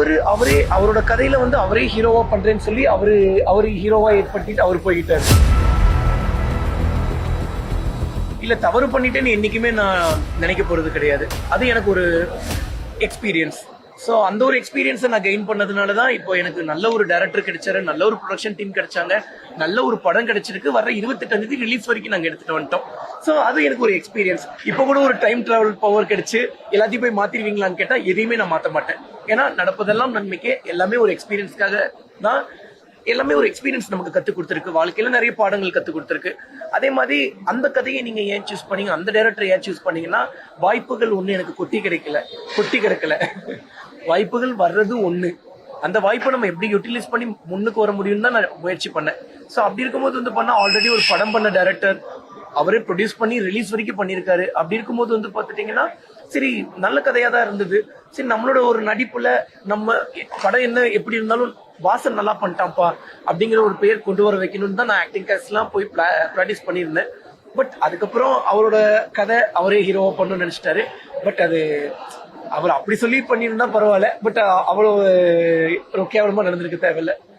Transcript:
அவரு அவரே அவரோட கதையில வந்து அவரே ஹீரோவா பண்றேன்னு சொல்லி அவரு அவரு ஹீரோவா ஏற்படுத்திட்டு அவர் போய்கிட்டாரு இல்ல தவறு பண்ணிட்டேன்னு என்னைக்குமே நான் நினைக்க போறது கிடையாது. அது எனக்கு ஒரு எக்ஸ்பீரியன்ஸ் ஸோ அந்த ஒரு எக்ஸ்பீரியன்ஸை நான் கெயின் பண்ணதுனால தான் இப்போ எனக்கு நல்ல ஒரு டேரக்டர் கிடைச்சாரு நல்ல ஒரு ப்ரொடக்ஷன் டீம் கிடைச்சாங்க நல்ல ஒரு படம் கிடைச்சிருக்கு. வர இருபத்தெட்டாம் தேதி ரிலீஸ் வரைக்கும் நாங்கள் எடுத்துகிட்டு வந்துட்டோம். ஸோ அது எனக்கு ஒரு எக்ஸ்பீரியன்ஸ் இப்போ கூட ஒரு டைம் டிராவல் பவர் கிடைச்சு எல்லாத்தையும் போய் மாத்திருவீங்களான்னு கேட்டால் எதையுமே நான் மாற்ற மாட்டேன். ஏன்னா நடப்பதெல்லாம் நன்மைக்கே எல்லாமே ஒரு எக்ஸ்பீரியன்ஸ்க்காக தான் எல்லாமே ஒரு எக்ஸ்பீரியன்ஸ் நமக்கு கத்து கொடுத்துருக்கு. வாழ்க்கையில நிறைய பாடங்கள் கத்து கொடுத்துருக்கு. அதே மாதிரி அந்த கதையை நீங்க ஏன் சூஸ் பண்ணீங்க? அந்த டைரக்டர் ஏன் சூஸ் பண்ணீங்கன்னா வாய்ப்புகள் ஒண்ணு எனக்கு கொட்டி கிடைக்கல. கொட்டி கிடைக்கல. வாய்ப்புகள் வர்றது ஒண்ணு. அந்த வாய்ப்பை நம்ம எப்படி யூட்டிலைஸ் பண்ணி முன்னுக்கு வர முடியும்னு தான் நான் முயற்சி பண்ணேன். ஸோ அப்படி இருக்கும்போது வந்து பண்ணா ஆல்ரெடி ஒரு படம் பண்ண டேரக்டர் அவரே ப்ரொடியூஸ் பண்ணி ரிலீஸ் வரைக்கும் பண்ணியிருக்காரு. அப்படி இருக்கும்போது வந்து பார்த்துட்டீங்கன்னா சரி நல்ல கதையாக தான் இருந்தது. சரி நம்மளோட ஒரு நடிப்புல நம்ம படம் என்ன எப்படி இருந்தாலும் வாசன் நல்லா பண்ணிட்டான்ப்பா அப்படிங்கிற ஒரு பெயர் கொண்டு வர வைக்கணும்னு தான் நான் ஆக்டிங் கிளாஸ்லாம் போய் ப்ராக்டிஸ் பண்ணியிருந்தேன். பட் அதுக்கப்புறம் அவரோட கதை அவரே ஹீரோவாக பண்ணணும்னு நினச்சிட்டாரு. பட் அது அவர் அப்படி சொல்லி பண்ணியிருந்தா பரவாயில்ல. பட் அவ்வளோ ஒரு கேவலமா நடந்திருக்க தேவையில்ல.